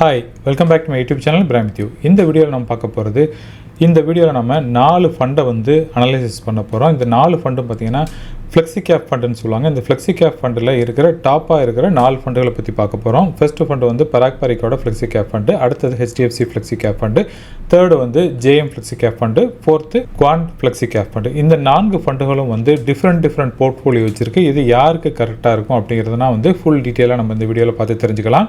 Hi welcome back to my YouTube channel பிராமித்யூ இந்த வீடியோவில் நம்ம பார்க்க போகிறது இந்த வீடியோவில் நம்ம நாலு ஃபண்டை வந்து அனலைசிஸ் பண்ண போகிறோம் இந்த நாலு ஃபண்டும் பார்த்தீங்கன்னா ஃப்ளெக்ஸி கேப் ஃபண்டுன்னு சொல்லுவாங்க. இந்த ஃப்ளெக்ஸி கேப் ஃபண்டில் இருக்கிற டாப்பாக இருக்கிற நாலு ஃபண்டுகளை பற்றி பார்க்க போகிறோம் ஃபர்ஸ்ட் ஃபண்டு வந்து பராக் பரிக்கோட ஃப்ளெக்ஸி கேப் ஃபண்டு அடுத்தது HDFC flexi cap fund third வந்து JM flexi cap fund fourth Quant flexi cap fund இந்த நான்கு ஃபண்டுகளும் வந்து டிஃப்ரெண்ட் டிஃப்ரெண்ட் போர்ட்ஃபோலியோ வச்சிருக்கு. இது யாருக்கு கரெக்டாக இருக்கும் அப்படிங்கிறதுனா வந்து ஃபுல் டீட்டெயிலாக நம்ம இந்த வீடியோவில் பார்த்து தெரிஞ்சுக்கலாம்.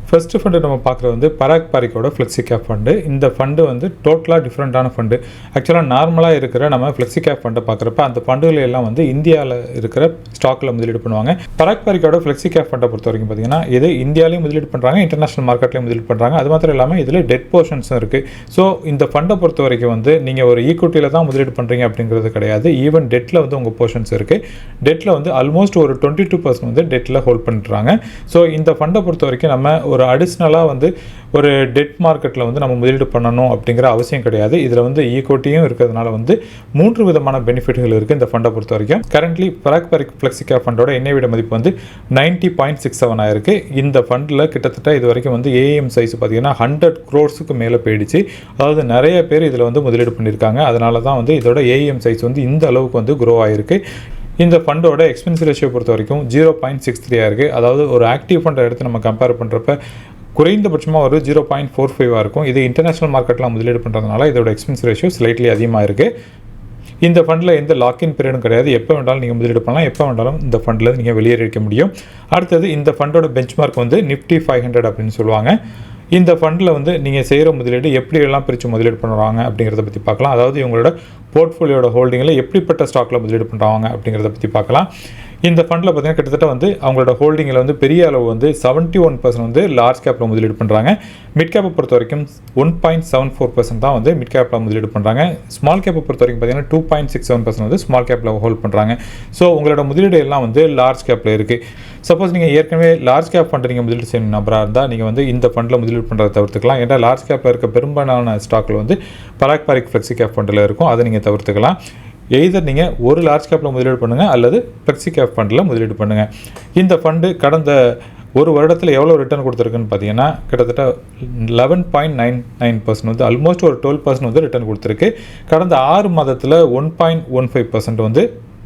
ஃபஸ்ட்டு ஃபண்டு நம்ம பார்க்குறது வந்து பராக் பாரிக்கோட ஃப்ளெக்ஸி கேப் ஃபண்டு இந்த ஃபண்டு வந்து டோட்டலாக டிஃப்ரெண்ட்டான ஃபண்டு ஆக்சுவலாக நார்மலாக இருக்கிற நம்ம ஃப்ளெக்ஸி கேப் ஃபண்டை பார்க்குறப்ப அந்த ஃபண்டுகள் எல்லாம் வந்து இந்தியாவில் இருக்கிற ஸ்டாக்கில் முதலீடு பண்ணுவாங்க. பராக் பாரிக்கோட ஃப்ளெக்ஸி கேப் ஃபண்டை பொறுத்த வரைக்கும் பார்த்தீங்கன்னா இது இந்தியாலையும் முதலீடு பண்ணுறாங்க இன்டர்நேஷனல் மார்க்கெட்லையும் முதலீடு பண்ணுறாங்க அது மாத்திரம் இல்லாமல் இதில் டெட் போர்ஷன்ஸும் இருக்குது ஸோ இந்த ஃபண்டை பொறுத்த வரைக்கும் வந்து நீங்கள் ஒரு ஈக்குவிட்டியில் தான் முதலீடு பண்ணுறீங்க அப்படிங்கிறது கிடையாது. ஈவன் டெட்டில் வந்து உங்கள் போர்ஷன்ஸ் இருக்குது டெட்டில் வந்து ஆல்மோஸ்ட் ஒரு டுவெண்ட்டி டூ பர்சன்ட் வந்து டெட்டில் ஹோல்ட் பண்ணுறாங்க ஸோ இந்த ஃபண்டை பொறுத்த வரைக்கும் நம்ம ஒரு அடிஷ்னலாக வந்து ஒரு டெட் மார்க்கெட்டில் வந்து நம்ம முதலீடு பண்ணணும் அப்படிங்கிற அவசியம் கிடையாது. இதில் வந்து e ஈக்குவட்டியும் இருக்கிறதுனால வந்து மூன்று விதமான பெனிஃபிட்கள் இருக்குது இந்த ஃபண்டை பொறுத்த வரைக்கும். கரண்ட்லி பராக் பரிக் ஃப்ளெக்ஸிகா ஃபண்டோட எண்ணெய் மதிப்பு வந்து நைன்ட்டி பாயிண்ட் சிக்ஸ் செவன் ஆயிருக்கு. இந்த ஃபண்டில் கிட்டத்தட்ட இது வரைக்கும் வந்து ஏஎம் சைஸ் பார்த்தீங்கன்னா ஹண்ட்ரட் க்ரோர்ஸுக்கு மேலே போயிடுச்சு. அதாவது நிறைய பேர் இதில் வந்து முதலீடு பண்ணியிருக்காங்க அதனால தான் வந்து இதோட ஏஎம் சைஸ் வந்து இந்த அளவுக்கு வந்து க்ரோ ஆயிருக்கு. இந்த ஃபண்டோட எக்ஸ்பென்ஸ் ரேஷியோ பொறுத்த வரைக்கும் ஜீரோ பாயிண்ட் சிக்ஸ் த்ரீ இருக்குது அதாவது ஒரு ஆக்டிவ் ஃபண்டை எடுத்து நம்ம கம்பேர் பண்ணுறப்ப குறைந்தபட்சமாக ஒரு ஜீரோ பாயிண்ட் ஃபோர் ஃபைவாக இருக்கும். இது இன்டர்நேஷனல் மார்க்கெட்டில் முதலீடு பண்ணுறதுனால இதோட எக்ஸ்பென்ஸ் ரேஷியோ ஸ்லைட்லி அதிகமாக இருக்குது இந்த ஃபண்டில் எந்த லாக்இன் பீரியடும் கிடையாது. எப்போ வேண்டாலும் நீங்கள் முதலீடு பண்ணலாம். எப்போ வேண்டாலும் இந்த ஃபண்டில் நீங்கள் வெளியேறிக்க முடியும். அடுத்தது இந்த ஃபண்டோட பெஞ்ச்மார்க் வந்து நிஃப்டி ஃபைவ் ஹண்ட்ரட் அப்படின்னு சொல்லுவாங்க. இந்த ஃபண்டில் வந்து நீங்கள் செய்கிற முதலீடு எப்படியெல்லாம் பிரித்து முதலீடு பண்ணுறாங்க அப்படிங்கிறத பற்றி பார்க்கலாம். அதாவது இவங்களோட போர்ட்ஃபோலியோட ஹோல்டிங்கில் எப்படிப்பட்ட ஸ்டாக்கில் முதலீடு பண்ணுறாங்க அப்படிங்கிறத பற்றி பார்க்கலாம். இந்த ஃபண்டில் பார்த்தீங்கன்னா கிட்டத்தட்ட வந்து அவங்களோட ஹோல்டிங்கில் வந்து பெரிய அளவு வந்து செவன்ட்டி ஒன் பர்சன்ட் வந்து லார்ஜ் கேப்பில் முதலீடு பண்ணுறாங்க மிட் கேப்பை பொறுத்த வரைக்கும் one point seven four percent தான் வந்து மிட் கேப்பில் முதலீடு பண்ணுறாங்க ஸ்மால் கேப்பை பொறுத்த வரைக்கும் பார்த்தீங்கன்னா two point six seven percent வந்து ஸ்மால் கேப்பில் ஹோல்ட் பண்ணுறாங்க ஸோ உங்களோட முதலீடு எல்லாம் வந்து லார்ஜ் கேப்பில் இருக்குது சப்போஸ் நீங்கள் ஏற்கனவே லார்ஜ் கேப் ஃபண்ட் நீங்கள் முதலீடு செய்யணும் நபராக இருந்தால் நீங்கள் வந்து இந்த ஃபண்டில் முதலீடு பண்ணுறதை தவிர்த்துக்கலாம். ஏன்னா லார்ஜ் கேப்பில் இருக்க பெரும்பாலான ஸ்டாக்கில் வந்து பராக் பாரிக் ஃப்ளெக்ஸி கேப் ஃபண்டில் இருக்கும். அதை நீங்கள் தவிர்த்துக்கலாம். எய்தர் நீங்கள் ஒரு லார்ஜ் கேப்பில் முதலீடு பண்ணுங்கள் அல்லது ஃப்ளெக்ஸி கேப் ஃபண்டில் முதலீடு பண்ணுங்கள் இந்த ஃபண்டு கடந்த ஒரு வருடத்தில் எவ்வளோ ரிட்டர்ன் கொடுத்துருக்குன்னு பார்த்தீங்கன்னா கிட்டத்தட்ட eleven point nine nine percent வந்து ஆல்மோஸ்ட் ஒரு டுவெல் பர்சன்ட் வந்து ரிட்டர்ன் கொடுத்துருக்கு. கடந்த ஆறு மாதத்தில் one point one five percent வந்து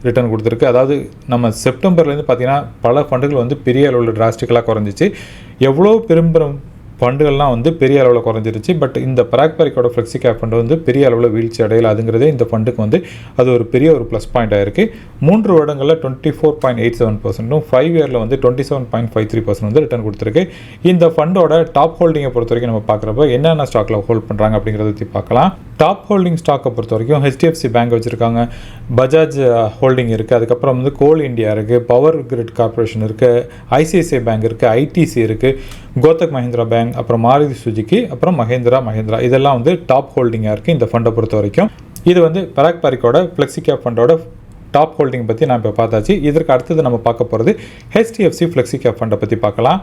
ரிட்டர்ன் கொடுத்துருக்கு. அதாவது நம்ம செப்டம்பர்லேருந்து பார்த்தீங்கன்னா பல ஃபண்டுகள் வந்து பெரிய அளவில் டிராஸ்டிக்கலாக குறைஞ்சிச்சு. எவ்வளோ பெரும்பெரும் ஃபண்டுகள்லாம் வந்து பெரிய அளவில் குறைஞ்சிருச்சு. பட் இந்த பிராக்பரிக்கோட ஃப்ளெக்ஸி கேப் ஃபண்டு வந்து பெரிய அளவில் வீழ்ச்சி அடையலை. அதுங்கிறதே இந்த ஃபண்டுக்கு வந்து அது ஒரு பெரிய ஒரு ப்ளஸ் பாயிண்ட் ஆயிருக்கு மூன்று வருடங்களில் twenty four point eight seven பர்சன்ட்டும் five இயரில் வந்து twenty seven point five three percent வந்து ரிட்டர்ன் கொடுத்துருக்கு. இந்த ஃபண்டோட டாப் ஹோல்டிங்கை பொறுத்த வரைக்கும் நம்ம பார்க்குறப்ப என்னென்ன ஸ்டாக்கில் ஹோல்ட் பண்ணுறாங்க அப்படிங்கிறத பற்றி பார்க்கலாம் டாப் ஹோல்டிங் ஸ்டாக்கை பொறுத்த வரைக்கும் ஹெச்டிஎஃப்சி பேங்க் வச்சுருக்காங்க. பஜாஜ் ஹோல்டிங் இருக்குது அதுக்கப்புறம் வந்து கோல் இந்தியா இருக்குது பவர் கிரிட் கார்பரேஷன் இருக்குது ஐசிஐசிஐ பேங்க் இருக்குது ஐடிசி இருக்குது கோத்தக் மஹிந்திரா பேங்க் அப்புறம் மாருதி சுஜுக்கி அப்புறம் மஹேந்திரா மஹேந்திரா இதெல்லாம் வந்து டாப் ஹோல்டிங்காக இருக்குது இந்த ஃபண்டை பொறுத்த வரைக்கும். இது வந்து பராக் பாரிக்கோட ஃப்ளெக்ஸி கேப் ஃபண்டோட டாப் ஹோல்டிங் பற்றி நான் இப்போ பார்த்தாச்சு. இதற்கு அடுத்தது நம்ம பார்க்க போகிறது ஹெச்டிஎஃப்சி ஃப்ளெக்ஸி கேப் ஃபண்டை பற்றி பார்க்கலாம்.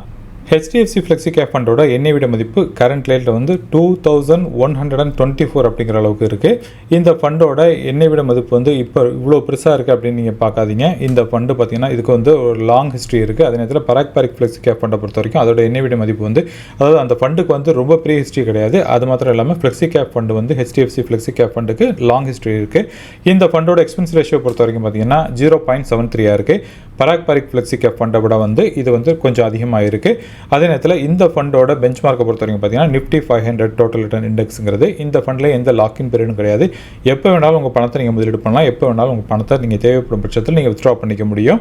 ஹெச்டிஎஃப்சி ஃப்ளெக்ஸி கேப் ஃபண்டோட எண்ணெய் விட மதிப்பு கரண்ட் ரேட்டில் வந்து two thousand one hundred and twenty four அப்படிங்கிற அளவுக்கு இருக்குது இந்த ஃபண்டோட எண்ணெய் விட மதிப்பு வந்து இப்போ இவ்வளோ பெருசாக இருக்குது அப்படின்னு நீங்கள் பார்க்காதீங்க. இந்த ஃபண்டு பார்த்தீங்கன்னா இதுக்கு வந்து ஒரு லாங் ஹிஸ்ட்ரி இருக்குது அதே நேரத்தில் பராக் பாரிக் ஃப்ளெக்ஸி கேப் ஃபண்டை பொறுத்த வரைக்கும் அதோட எண்ணெய் விட மதிப்பு வந்து அதாவது அந்த ஃபண்டுக்கு வந்து ரொம்ப பெரிய ஹிஸ்ட்ரி கிடையாது. அது மாத்திரம் இல்லாமல் ஃப்ளெக்ஸி கேப் ஃபண்டு வந்து ஹெச்டிஎஃப்சி ஃப்ளெக்ஸி கேப் ஃபண்டுக்கு லாங் ஹிஸ்ட்ரி இருக்குது இந்த ஃபண்டோட எக்ஸ்பென்ஸ் ரேஷியோ பொறுத்த வரைக்கும் பார்த்தீங்கன்னா ஜீரோ பாயிண்ட் செவன் த்ரீயாக இருக்குது பராக் பாரிக் ஃப்ளெக்ஸி கேப் ஃபண்டை விட வந்து இது வந்து கொஞ்சம் அதிகமாக இருக்குது அதே நேரத்தில் இந்த ஃபண்டோட பெஞ்ச் மார்க்கை பொறுத்த வரைக்கும் பார்த்தீங்கன்னா Nifty five hundred total return இண்டெக்ஸுங்கிறது இந்த ஃபண்டில் எந்த லாக்கின் பீரியடும் கிடையாது. எப்போ வேணாலும் உங்கள் பணத்தை நீங்கள் முதலீடு பண்ணலாம். எப்போ வேணாலும் உங்கள் பணத்தை நீங்கள் தேவைப்படும் பட்சத்தில் நீங்கள் வித்ட்ரா பண்ணிக்க முடியும்.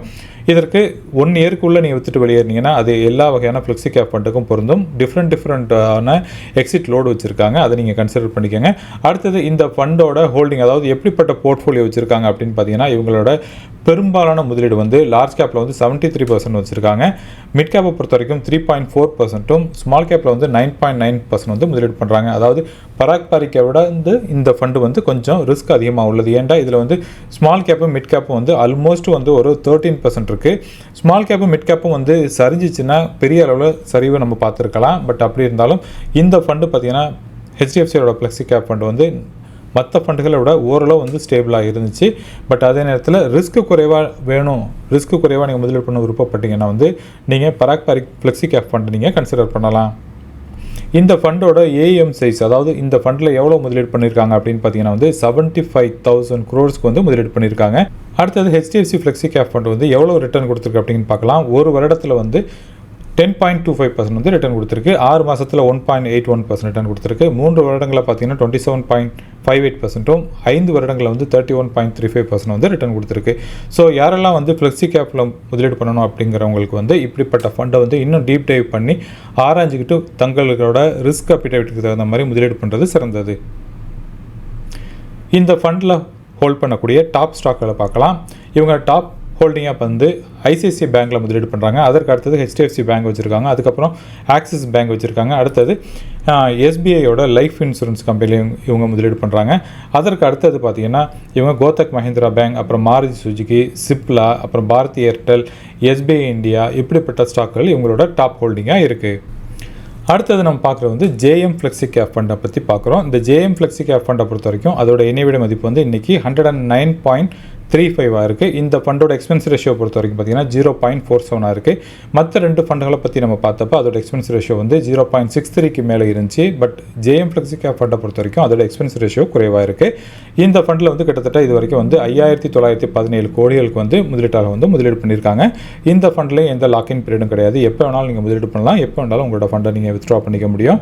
இதற்கு ஒன் இயர்க்குள்ளே நீங்கள் வித்துட்டு வெளியேறினீங்கன்னா அது எல்லா வகையான ஃப்ளெக்ஸி கேப் ஃபண்டுக்கும் பொருந்தும். டிஃப்ரெண்ட் டிஃப்ரெண்ட்டான எக்ஸிட் லோடு வச்சுருக்காங்க. அதை நீங்கள் கன்சிடர் பண்ணிக்கோங்க. அடுத்தது இந்த ஃபண்டோட ஹோல்டிங் அதாவது எப்படிப்பட்ட போர்ட்ஃபோலியோ வச்சுருக்காங்க அப்படின்னு பார்த்தீங்கன்னா இவங்களோட பெரும்பாலான முதலீடு வந்து லார்ஜ் கேப்பில் வந்து செவன்ட்டி த்ரீ பர்சன்ட் வச்சுருக்காங்க. மிட் கேப்பை பொறுத்த வரைக்கும் த்ரீ பாயிண்ட் ஃபோர் பர்சன்ட்டும் ஸ்மால் கேப்பில் வந்து நைன் பாயிண்ட் நைன் பர்சன்ட் வந்து முதலீடு பண்ணுறாங்க அதாவது பராக் பாரிக்கை விட வந்து இந்த ஃபண்டு வந்து கொஞ்சம் ரிஸ்க் அதிகமாக உள்ளது. ஏன்டா இதில் வந்து ஸ்மால் கேப்பும் மிட் கேப்பும் வந்து ஆல்மோஸ்ட் வந்து ஒரு தேர்ட்டீன் பர்சன்ட் இருக்குது ஸ்மால் கேப்பும் மிட் கேப்பும் வந்து சரிஞ்சிச்சுன்னா பெரிய அளவில் சரிவு நம்ம பார்த்துருக்கலாம். பட் அப்படி இருந்தாலும் இந்த ஃபண்டு பார்த்திங்கன்னா ஹெச்டிஎஃப்சியோட ஃப்ளெக்ஸி கேப் ஃபண்டு வந்து மற்ற ஃபண்டுகளை விட ஓரளவு வந்து ஸ்டேபிளாக இருந்துச்சு. பட் அதே நேரத்தில் ரிஸ்க் குறைவாக வேணும். ரிஸ்க் குறைவாக நீங்கள் முதலீடு பண்ண விருப்பப்பட்டீங்கன்னா வந்து நீங்கள் Parag Parikh flexi cap fund நீங்கள் கன்சிடர் பண்ணலாம். இந்த ஃபண்டோட ஏஎம் சைஸ் அதாவது இந்த ஃபண்டில் எவ்வளோ முதலீடு பண்ணியிருக்காங்க அப்படின்னு பார்த்தீங்கன்னா வந்து செவன்ட்டி ஃபைவ் தௌசண்ட் க்ரோர்ஸ்க்கு வந்து முதலீடு பண்ணியிருக்காங்க அடுத்தது ஹெச்டிஎஃப்சி ஃப்ளெக்ஸி கேப் ஃபண்ட் வந்து எவ்வளோ ரிட்டர்ன் கொடுத்துருக்கு அப்படின்னு பார்க்கலாம் ஒரு வருடத்தில் வந்து ten point two five percent வந்து ரிட்டர்ன் கொடுத்துருக்கு. ஆறு மாதத்தில் one point eight one percent return கொடுத்துருக்கு. மூன்று வருடங்களில் பார்த்தீங்கன்னா twenty seven point five eight பர்சன்ட்டும் ஐந்து வருடங்களில் வந்து thirty one point three five percent வந்து ரிட்டர்ன் கொடுத்துருக்கு. ஸோ யாரெல்லாம் வந்து ஃப்ளெக்ஸி கேப்பில் முதலீடு பண்ணணும் அப்படிங்கிறவங்களுக்கு வந்து இப்படிப்பட்ட ஃபண்டை வந்து இன்னும் டீப் டைவ் பண்ணி ஆராய்ஞ்சிக்கிட்டு தங்களோட ரிஸ்க் அப்பிடைட்டுக்கு தகுந்த மாதிரி முதலீடு பண்ணுறது சிறந்தது. இந்த ஃபண்டில் ஹோல்ட் பண்ணக்கூடிய டாப் ஸ்டாக்களை பார்க்கலாம். இவங்க டாப் ஹோல்டிங்காக வந்து ஐசிஐசிஐ பேங்க்கில் முதலீடு பண்ணுறாங்க அதற்கு அடுத்தது ஹெச்டிஎஃப்சி பேங்க் வச்சுருக்காங்க. அதுக்கப்புறம் ஆக்சிஸ் பேங்க் வச்சுருக்காங்க. அடுத்தது எஸ்பிஐயோட லைஃப் இன்சூரன்ஸ் கம்பெனிலையும் இவங்க முதலீடு பண்ணுறாங்க அதற்கு அடுத்தது பார்த்தீங்கன்னா இவங்க கோதக் மஹிந்திரா பேங்க் அப்புறம் மாருதி சுஜுகி சிப்லா அப்புறம் பாரதி ஏர்டெல் எஸ்பிஐ இந்தியா இப்படிப்பட்ட ஸ்டாக்கள் இவங்களோட டாப் ஹோல்டிங்காக இருக்குது அடுத்தது நம்ம பார்க்குறது வந்து ஜேஎம் ஃப்ளெக்ஸி கேப் ஃபண்டை பற்றி பார்க்குறோம். இந்த ஜேஎம் ஃப்ளெக்ஸி கேப் ஃபண்டை பொறுத்த வரைக்கும் அதோட இணைவிட மதிப்பு வந்து இன்றைக்கி hundred and nine point three ஃபைவாக இருக்குது இந்த ஃபண்டோட எக்ஸ்பென்ஸ் ரேஷியோ பொறுத்த வரைக்கும் பார்த்தீங்கன்னா ஜீரோ பாயிண்ட் ஃபோர் செவனாக இருக்குது மற்ற ரெண்டு ஃபண்டுகளை பற்றி நம்ம பார்த்தப்போ அதோட எக்ஸ்பென்ஸ் ரேஷியோ வந்து ஜீரோ பாயிண்ட் சிக்ஸ் த்ரீக்கு மேலே இருந்துச்சு. பட் ஜேஎம் ஃப்ளெக்ஸி கேப் ஃபண்டை பொறுத்த வரைக்கும் அதோட எக்ஸ்பென்ஸ் ரேஷியோ குறைவாக இருக்குது இந்த ஃபண்டில் வந்து கிட்டத்தட்ட இது வரைக்கும் வந்து ஐயாயிரத்தி தொள்ளாயிரத்தி பதினேழு கோடிகளுக்கு வந்து முதலீட்டாளர் வந்து முதலீடு பண்ணியிருக்காங்க. இந்த ஃபண்டில் எந்த லாக்இன் பீரியடும் கிடையாது. எப்போ வேணாலும் நீங்கள் முதலீடு பண்ணலாம். எப்போ வேணாலும் உங்களோட ஃபண்டை நீங்கள் வித்ட்ரா பண்ணிக்க முடியும்.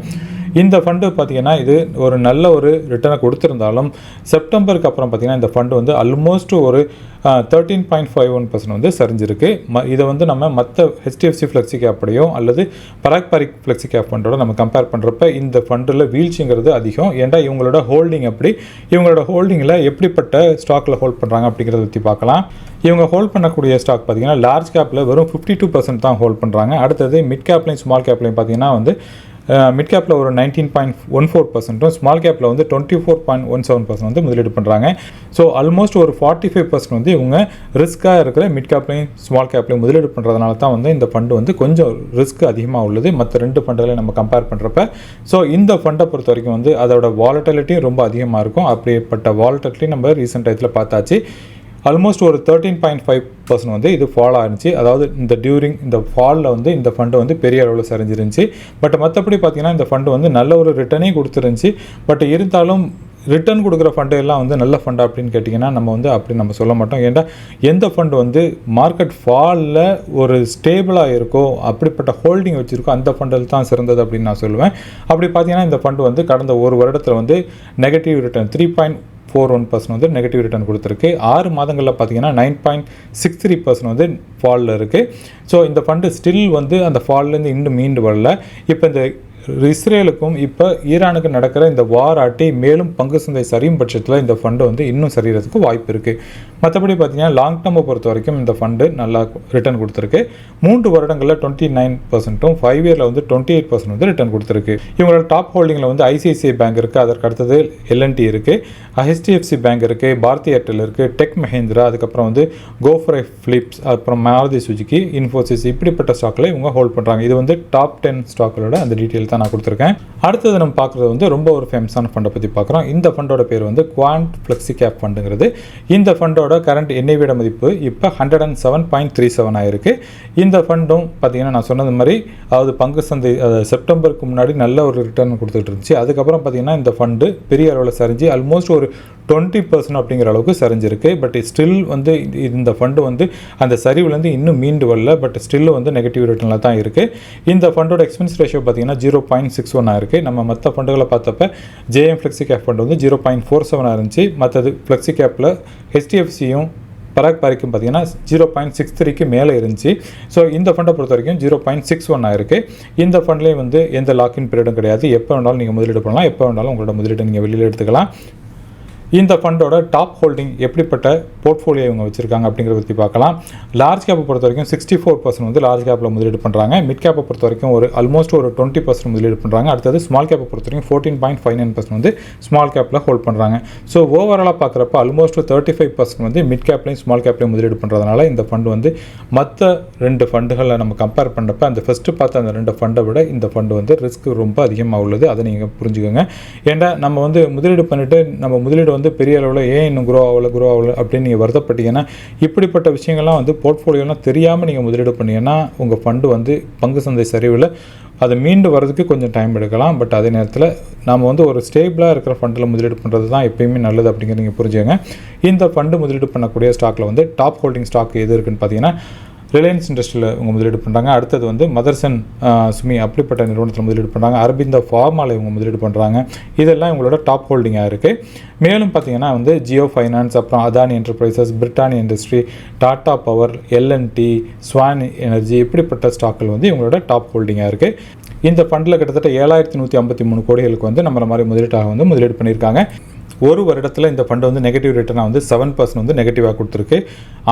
இந்த ஃபண்டு பார்த்தீங்கன்னா இது ஒரு நல்ல ஒரு ரிட்டர்னை கொடுத்துருந்தாலும் செப்டம்பருக்கு அப்புறம் பார்த்தீங்கன்னா இந்த ஃபண்டு வந்து ஆல்மோஸ்ட் ஒரு thirteen point five one percent வந்து சரிஞ்சிருக்கு. ம இதை வந்து நம்ம மற்ற ஹெச்டிஎஃப்சி ஃப்ளெக்ஸி கேப்படையோ அல்லது பராக் பாரிக் ஃப்ளெக்ஸி கேப் ஃபண்டோட நம்ம கம்பேர் பண்ணுறப்ப இந்த ஃபண்டில் வீழ்ச்சிங்கிறது அதிகம். ஏன்டா இவங்களோட ஹோல்டிங் அப்படி இவங்களோட ஹோல்டிங்கில் எப்படிப்பட்ட ஸ்டாக்கில் ஹோல்ட் பண்ணுறாங்க அப்படிங்கிறத பற்றி பார்க்கலாம். இவங்க ஹோல்ட் பண்ணக்கூடிய ஸ்டாக் பார்த்தீங்கன்னா லார்ஜ் கேப்பில் வெறும் ஃபிஃப்டி டூ பர்சன்ட் தான் ஹோல்ட் பண்ணுறாங்க அடுத்தது மிட் கேப்லையும் ஸ்மால் கேப்லையும் பார்த்தீங்கன்னா வந்து மிட் கேப்பில் ஒரு நைன்டீன் பாயிண்ட் ஒன் ஃபோர் பர்சன்ட்டும் ஸ்மால் கேப்பில் வந்து twenty four point one seven percent வந்து முதலீடு பண்ணுறாங்க ஸோ ஆல்மோஸ்ட் ஒரு ஃபார்ட்டி ஃபைவ் பர்சன்ட் வந்து இவங்க ரிஸ்க்காக இருக்கிற மிட் கேப்லையும் ஸ்மால் கேப்லையும் முதலீடு பண்ணுறதுனால தான் வந்து இந்த ஃபண்டு வந்து கொஞ்சம் ரிஸ்க் அதிகமாக உள்ளது. மற்ற ரெண்டு ஃபண்டுகளை நம்ம கம்பேர் பண்ணுறப்ப ஸோ இந்த ஃபண்டை பொறுத்த வரைக்கும் வந்து அதோட வாலட்டிலிட்டியும் ரொம்ப அதிகமாக இருக்கும். அப்படிப்பட்ட வாலட்டிலிட்டி நம்ம ரீசெண்ட் டயத்தில் பார்த்தாச்சு. ஆல்மோஸ்ட் ஒரு தேர்ட்டீன் பாயிண்ட் ஃபைவ் பர்சன்ட் வந்து இது ஃபால் ஆயிருந்துச்சு. அதாவது இந்த டியூரிங் இந்த ஃபாலில் வந்து இந்த ஃபண்டு வந்து பெரிய அளவில் சரிஞ்சிருந்துச்சு. பட் மற்றபடி பார்த்தீங்கன்னா இந்த ஃபண்டு வந்து நல்ல ஒரு ரிட்டர்னே கொடுத்துருந்துச்சி. பட் இருந்தாலும் ரிட்டர்ன் கொடுக்குற ஃபண்டு எல்லாம் வந்து நல்ல ஃபண்டா அப்படின்னு கேட்டிங்கன்னா நம்ம வந்து அப்படி நம்ம சொல்ல மாட்டோம். ஏன்னா எந்த ஃபண்டு வந்து மார்க்கெட் ஃபாலில் ஒரு ஸ்டேபிளாக இருக்கோ அப்படிப்பட்ட ஹோல்டிங் வச்சுருக்கோ அந்த ஃபண்டில் தான் சிறந்தது அப்படின்னு நான் சொல்லுவேன். அப்படி பார்த்தீங்கன்னா இந்த ஃபண்டு வந்து கடந்த ஒரு வருடத்தில் வந்து negative return three point four one percent வந்து நெகட்டிவ் ரிட்டர்ன் கொடுத்துருக்கு. ஆறு மாதங்களில் பார்த்தீங்கன்னா nine point six three percent வந்து ஃபாலில் இருக்குது ஸோ இந்த ஃபண்டு ஸ்டில் வந்து அந்த ஃபால்லேருந்து இன்னும் மீண்டு வரல. இப்போ இந்த இஸ்ரேலுக்கும் இப்போ ஈரானுக்கு நடக்கிற இந்த வார் ஆட்டி மேலும் பங்கு சந்தை சரியும் பட்சத்தில் இந்த ஃபண்டு வந்து இன்னும் சரியறதுக்கு வாய்ப்பு இருக்குது மற்றபடி பார்த்தீங்கன்னா லாங் டர்மை பொறுத்த வரைக்கும் இந்த ஃபண்டு நல்லா ரிட்டர்ன் கொடுத்துருக்கு. மூன்று வருடங்களில் டுவெண்ட்டி நைன் பர்சன்ட்டும் ஃபைவ் இயரில் வந்து டுவெண்ட்டி எயிட் பர்சன்ட் வந்து ரிட்டர்ன் கொடுத்துருக்கு. இவங்களோட டாப் ஹோல்டிங்கில் வந்து ஐசிஐசிஐ பேங்க் இருக்குது அதற்கு அடுத்தது எல்என்டி இருக்குது ஹெச்டிஎஃப்சி பேங்க் இருக்குது பாரதி ஏர்டெல் இருக்குது டெக் மஹேந்திரா அதுக்கப்புறம் வந்து கோஃப்ரை ஃபிலிப்ஸ் அப்புறம் மாருதி சுஜுக்கி இன்ஃபோசிஸ் இப்படிப்பட்ட ஸ்டாக்கில் இவங்க ஹோல்ட் பண்ணுறாங்க இது வந்து டாப் டென் ஸ்டாக்களோட அந்த டீட்டெயில் தான் நான் கொடுத்துருக்கேன். அடுத்தது நம்ம பார்க்குறது வந்து ரொம்ப ஒரு ஃபேமஸான ஃபண்டை பற்றி பார்க்குறோம். இந்த ஃபண்டோட பேர் வந்து குவான்ட் ஃப்ளெக்ஸி கேப் ஃபண்டுங்கிறது இந்த ஃபண்டோட கரண்ட் எண்ணெய்விட மதிப்பு இப்போ hundred and seven point three seven ஆயிருக்கு. இந்த ஃபண்டும் பார்த்தீங்கன்னா நான் சொன்னது மாதிரி அதாவது பங்கு சந்தை செப்டம்பருக்கு முன்னாடி நல்ல ஒரு ரிட்டர்ன் கொடுத்துட்டு இருந்துச்சு. அதுக்கப்புறம் பார்த்தீங்கன்னா இந்த ஃபண்டு பெரிய அளவில் சரிஞ்சு ஆல்மோஸ்ட் ஒரு டுவெண்ட்டி பர்சன்ட் அப்படிங்கிற அளவுக்கு சரிஞ்சிருக்கு. பட் ஸ்டில் வந்து இந்த ஃபண்டு வந்து அந்த சரிவுலேருந்து இன்னும் மீண்டு வரல. பட் ஸ்டில் வந்து நெகட்டிவ் ரிட்டர்னில் தான் இருக்குது இந்த ஃபண்டோட எக்ஸ்பென்ஸ் ரேஷியோ பார்த்தீங்கன்னா ஜீரோ பாயிண்ட் சிக்ஸ் ஒன் இருக்குது நம்ம மற்ற ஃபண்டுகளை பார்த்தப்ப ஜேஎம் ஃப்ளெக்ஸி கேப் ஃபண்ட் வந்து ஜீரோ பாயிண்ட் ஃபோர் செவனாக இருந்துச்சு. மற்றது ஃப்ளெக்ஸி கேப்பில் ஹெச்டிஎஃப்சி ஹெச்டிஎஃப்சியும் பராக் பாரிக்கும் பார்த்தீங்கன்னா ஜீரோ பாயிண்ட் சிக்ஸ் த்ரீக்கு மேலே இருந்துச்சு. ஸோ இந்த ஃபண்டை பொறுத்த வரைக்கும் ஜீரோ பாயிண்ட் சிக்ஸ் ஒன் ஆயிருக்கு. இந்த ஃபண்ட்லேயும் வந்து எந்த லாக்இன் பீரியடும் கிடையாது. எப்போ வேணாலும் நீங்கள் முதலீடு பண்ணலாம். எப்போ வேணாலும் உங்களோட முதலீடு நீங்கள் வெளியில் எடுத்துக்கலாம். இந்த ஃபண்டோட டாப் ஹோல்டிங் எப்படிப்பட்ட போர்ட்ஃபோலியோ இவங்க வச்சுருக்காங்க அப்படிங்கிறத பற்றி பார்க்கலாம். லார்ஜ் கேப்பை பொறுத்த வரைக்கும் சிக்ஸ்டி ஃபோர் பர்சன்ட் வந்து லார்ஜ் கேப்பில் முதலீடு பண்ணுறாங்க மிட் கேப்பை பொறுத்த வரைக்கும் ஒரு ஆல்மோஸ்ட் ஒரு டுவெண்ட்டி பர்சன்ட் முதலீடு பண்ணுறாங்க அடுத்தது ஸ்மால் கேப்பை பொறுத்த வரைக்கும் fourteen point five nine percent வந்து ஸ்மால் கேப்பில் ஹோல்ட் பண்ணுறாங்க ஸோ ஓவராலாக பார்க்குறப்ப ஆல்மோஸ்ட் தேர்ட்டி ஃபைவ் பர்சன்ட் வந்து மிட் கேப்லையும் ஸ்மால் கேப்லையும் முதலீடு பண்ணுறதுனால இந்த ஃபண்டு வந்து மற்ற ரெண்டு ஃபண்டுகளை நம்ம கம்பேர் பண்ணுறப்ப அந்த ஃபஸ்ட்டு பார்த்த அந்த ரெண்டு ஃபண்டை விட இந்த ஃபண்டு வந்து ரிஸ்க் ரொம்ப அதிகமாக உள்ளது. அதை நீங்கள் புரிஞ்சுக்கோங்க. ஏன்னா நம்ம வந்து முதலீடு பண்ணிவிட்டு நம்ம முதலீடு வந்து பெரிய அளவில் ஏன் இன்னும் குரோ ஆகல குரோ ஆகல அப்படின்னு நீங்கள் வருத்தப்பட்டீங்கன்னா இப்படிப்பட்ட விஷயங்கள்லாம் வந்து போர்ட்ஃபோலியோலாம் தெரியாமல் நீங்கள் முதலீடு பண்ணீங்கன்னா உங்கள் ஃபண்டு வந்து பங்கு சந்தை சரிவில் அதை மீண்டு வரதுக்கு கொஞ்சம் டைம் எடுக்கலாம். பட் அதே நேரத்தில் நாம் வந்து ஒரு ஸ்டேபிளாக இருக்கிற ஃபண்டில் முதலீடு பண்ணுறது தான் எப்பயுமே நல்லது அப்படிங்கிறத நீங்கள் புரிஞ்சுங்க இந்த ஃபண்டு முதலீடு பண்ணக்கூடிய ஸ்டாக்கில் வந்து டாப் ஹோல்டிங் ஸ்டாக் எது இருக்குன்னு பார்த்தீங்கன்னா ரிலையன்ஸ் இண்டஸ்ட்ரியில் இவங்க முதலீடு பண்ணுறாங்க அடுத்தது வந்து மதர்சன் சுமி அப்படிப்பட்ட நிறுவனத்தில் முதலீடு பண்ணுறாங்க அரபிந்த ஃபார்மாவில் இவங்க முதலீடு பண்ணுறாங்க இதெல்லாம் இவங்களோட டாப் ஹோல்டிங்காக இருக்குது மேலும் பார்த்தீங்கன்னா வந்து ஜியோ ஃபைனான்ஸ் அப்புறம் Adani enterprises Britannia industry Tata power LNT Swan energy இப்படிப்பட்ட ஸ்டாக்கள் வந்து இவங்களோட டாப் ஹோல்டிங்காக இருக்குது இந்த ஃபண்டில் கிட்டத்தட்ட ஏழாயிரத்தி நூற்றி ஐம்பத்தி மூணு கோடிகளுக்கு வந்து நம்மள மாதிரி முதலீட்டாக வந்து முதலீடு பண்ணியிருக்காங்க. ஒரு வருடத்தில் இந்த ஃபண்டு வந்து நெகட்டிவ் ரிட்டர்னாக வந்து செவன் பர்சன்ட் வந்து நெகட்டிவாக கொடுத்துருக்கு.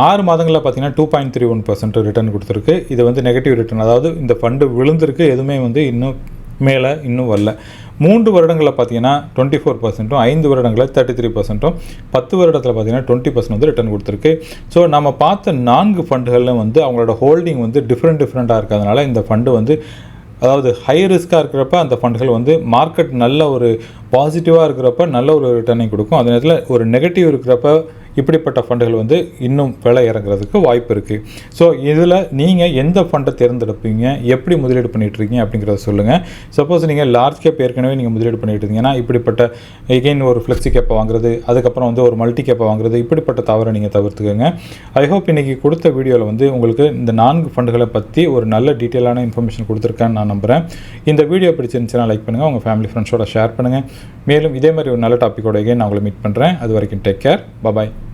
ஆறு மாதங்களில் பார்த்தீங்கன்னா two point three one percent return கொடுத்துருக்கு. இது வந்து நெகட்டிவ் ரிட்டர்ன் அதாவது இந்த ஃபண்டு விழுந்திருக்கு எதுவுமே வந்து இன்னும் மேலே இன்னும் வரல. மூன்று வருடங்களில் பார்த்தீங்கன்னா டுவெண்ட்டி ஃபோர் பர்சன்ட்டும் ஐந்து வருடங்களில் தேர்ட்டி த்ரீ பர்சன்ட்டும் பத்து வருடத்தில் பார்த்தீங்கன்னா டுவெண்ட்டி பர்சன்ட் வந்து ரிட்டர்ன் கொடுத்துருக்கு. ஸோ நம்ம பார்த்த நான்கு ஃபண்டுகளில் வந்து அவங்களோட ஹோல்டிங் வந்து டிஃப்ரெண்ட் டிஃப்ரெண்ட்டாக இருக்கிறதுனால இந்த ஃபண்டு வந்து அதாவது ஹை ரிஸ்க்காக இருக்கிறப்ப அந்த ஃபண்டுகள் வந்து மார்க்கெட் நல்ல ஒரு பாசிட்டிவாக இருக்கிறப்ப நல்ல ஒரு ரிட்டர்னை கொடுக்கும். அதே நேரத்தில் ஒரு நெகட்டிவ் இருக்கிறப்ப இப்படிப்பட்ட ஃபண்டுகள் வந்து இன்னும் விலை இறங்குறதுக்கு வாய்ப்பு இருக்குது ஸோ இதில் நீங்கள் எந்த ஃபண்டை தேர்ந்தெடுப்பீங்க? எப்படி முதலீடு பண்ணிகிட்டு இருக்கீங்க அப்படிங்கிறத சொல்லுங்கள் சப்போஸ் நீங்கள் லார்ஜ் கேப் ஏற்கனவே நீங்கள் முதலீடு பண்ணிட்டு இருந்தீங்கன்னா இப்படிப்பட்ட எகெயின் ஒரு ஃப்ளெக்ஸி கேப்பை வாங்குறது அதுக்கப்புறம் வந்து ஒரு மல்டி கேப்பை வாங்குறது இப்படிப்பட்ட தவறை நீங்கள் தவிர்த்துக்கோங்க. ஐ ஹோப் இன்றைக்கி கொடுத்த வீடியோவில் வந்து உங்களுக்கு இந்த நான்கு ஃபண்டுகளை பற்றி ஒரு நல்ல டீட்டெயிலான இன்ஃபர்மேஷன் கொடுத்துருக்கேன்னு நான் நம்புகிறேன் இந்த வீடியோ பிடிச்சிருந்துச்சுன்னா லைக் பண்ணுங்கள் உங்கள் ஃபேமிலி ஃப்ரெண்ட்ஸோட ஷேர் பண்ணுங்கள் மேலும் இதே மாதிரி ஒரு நல்ல டாப்பிக்கோட எகைன் நான் உங்களை மீட் பண்ணுறேன் அது வரைக்கும் டேக் கேர் பபாய்